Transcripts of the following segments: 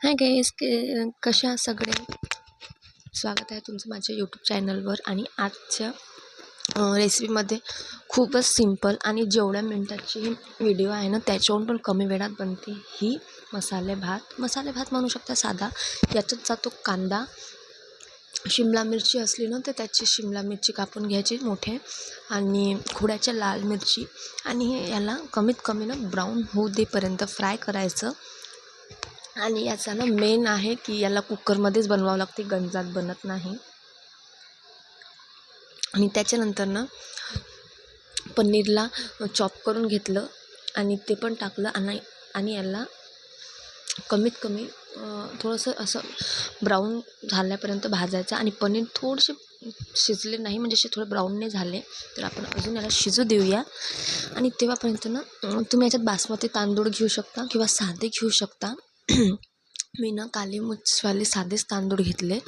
Hi guys के कशा सगळे? स्वागत आहे तुमचं माझ्या यूट्यूब चॅनलवर आणि आजच्या रेसिपीमध्ये खूपच सिंपल आणि जेवढ्या मिनटाची व्हिडिओ आहे ना त्याच्याहून पण कमी वेळात बनते ही मसाले भात. मसाले भात म्हणू शकता साधा. याच्यात जातो कांदा शिमला मिरची असली ना तर त्याची शिमला मिरची कापून घ्यायची मोठे आणि खोड्याच्या लाल मिरची. आणि हे याला कमीत कमी ना ब्राऊन होऊ देपर्यंत फ्राय करायचं. आणि याचा ना मेन आहे की याला कुकरमध्येच बनवावं लागते गंजात बनत नाही. आणि त्याच्यानंतर ना पनीरला चॉप करून घेतलं आणि ते पण टाकलं आणि आणि याला कमीत कमी थोडंसं असं ब्राऊन झाल्यापर्यंत भाजायचं आणि पनीर थोडेसे शिजले नाही म्हणजे असे थोडे ब्राऊन नाही झाले तर आपण अजून याला शिजू देऊया. आणि तेव्हापर्यंत ना तुम्ही याच्यात बासमती तांदूळ घेऊ शकता किंवा साधे घेऊ शकता. मी ना काली मुछवाले साधेच तांदूळ घेतले.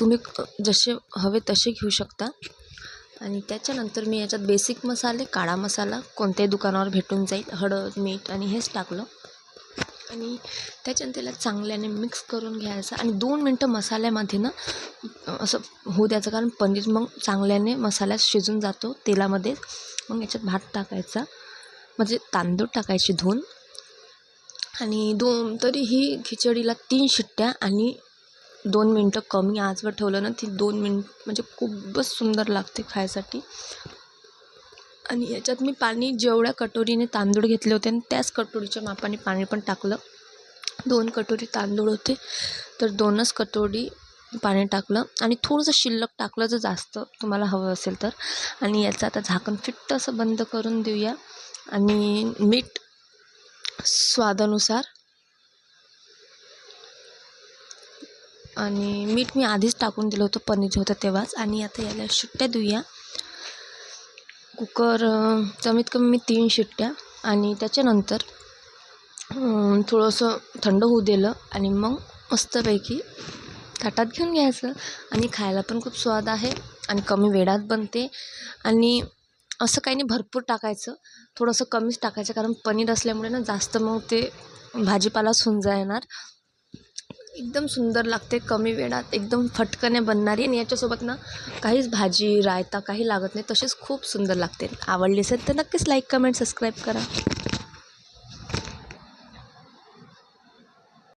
तुम्ही जसे हवे तसे घेऊ शकता. आणि त्याच्यानंतर मी याच्यात बेसिक मसाले काळा मसाला कोणत्याही दुकानावर भेटून जाईल. हळद मीठ आणि हेच टाकलं. आणि त्याच्यानंतर त्याला चांगल्याने मिक्स करून घ्यायचं. आणि दोन मिनटं मसाल्यामध्ये ना असं होऊ द्यायचं कारण पनीर मग चांगल्याने मसाल्यात शिजून जातो तेलामध्ये. मग याच्यात भात टाकायचा. म्हणजे तांदूळ टाकायचे धुवून आणि दोन तरी ही खिचडीला तीन शिट्ट्या आणि दोन मिनटं कमी आजवर ठेवलं ना ती दोन मिनट म्हणजे खूपच सुंदर लागते खायसाठी. आणि याच्यात मी पाणी जेवढ्या कटोरीने तांदूळ घेतले होते आणि त्याच कटोरीच्या मापाने पाणी पण टाकलं. दोन कटोरी तांदूळ होते तर दोनच कटोरी पाणी टाकलं. आणि थोडंसं शिल्लक टाकलं जर जास्त तुम्हाला हवं असेल तर. आणि याचं आता झाकण फिट्ट असं बंद करून देऊया. आणि मीठ स्वादानुसार. आणि मीठ मी आधीच टाकून दिलं होतं पनीर होतं तेव्हाच. आणि आता याला शिट्ट्या देऊया. कुकर कमीत कमी मी तीन शिट्ट्या. आणि त्याच्यानंतर थोडंसं थंड होऊ दिलं. आणि मग मस्तपैकी ताटात घेऊन घ्यायचं. आणि खायला पण खूप स्वाद आहे. आणि कमी वेळात बनते. आणि असं काही नाही भरपूर टाकायचं. थोडंसं कमीच टाकायचं कारण पनीर असल्यामुळे ना जास्त मग ते भाजीपाला सुंजा येणार. एकदम सुंदर लागते कमी वेळात. एकदम फटकने बनणारी आणि याच्यासोबत ना काहीच भाजी रायता काही लागत नाही तसेच खूप सुंदर लागते. आवडली असेल तर नक्कीच लाईक कमेंट सबस्क्राईब करा.